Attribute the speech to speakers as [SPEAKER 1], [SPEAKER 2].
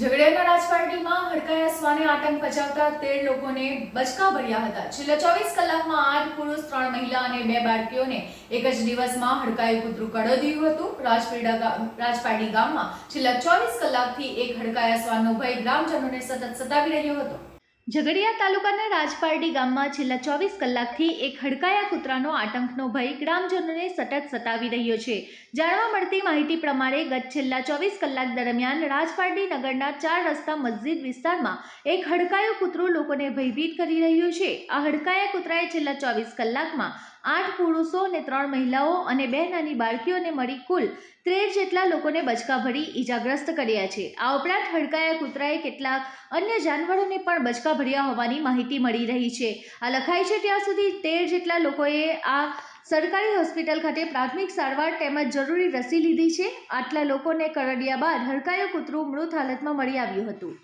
[SPEAKER 1] ઝઘડિયાના રાજપારડીમાં હડકાયા સ્વાને આતંક મચાવતા તેર લોકોને બચકા ભર્યા હતા. છેલ્લા ચોવીસ કલાકમાં આઠ પુરુષ, ત્રણ મહિલા અને બે બાળકીઓને એક જ દિવસમાં હડકાયું કૂતરું કડોદ્યું હતું. રાજપીડા ગામ રાજપારડી ગામમાં છેલ્લા ચોવીસ કલાકથી એક હડકાયા શ્વાનનો ભય ગ્રામજનોને સતત સતાવી રહ્યો હતો. ઝઘડિયા તાલુકાના રાજપારડી ગામમાં છેલ્લા ચોવીસ કલાકથી એક હડકાયા કૂતરાનો આતંકનો ભય ગ્રામજનોને સતત સતાવી રહ્યો છે. જાણવા મળતી માહિતી પ્રમાણે ગત છેલ્લા ચોવીસ કલાક દરમિયાન રાજપારડી નગરના ચાર રસ્તા મસ્જિદ વિસ્તારમાં એક હડકાયું કૂતરું લોકોને ભયભીત કરી રહ્યું છે. આ હડકાયા કૂતરાએ છેલ્લા ચોવીસ કલાકમાં આઠ પુરુષો અને ત્રણ મહિલાઓ અને બે નાની બાળકીઓને મળી કુલ ત્રેર જેટલા લોકોને બચકા ભરી ઈજાગ્રસ્ત કર્યા છે. આ ઉપરાંત હડકાયા કૂતરાએ કેટલાક અન્ય જાનવરોને પણ બચકા ભર્યા હોવાની માહિતી મળી રહી છે. આ લખાય છે ત્યાં સુધી તેર જેટલા લોકોએ આ સરકારી હોસ્પિટલ ખાતે પ્રાથમિક સારવાર તેમજ જરૂરી રસી લીધી છે. આટલા લોકોને કરડ્યા બાદ હડકાયું કૂતરું મૃત હાલતમાં મળી આવ્યું હતું.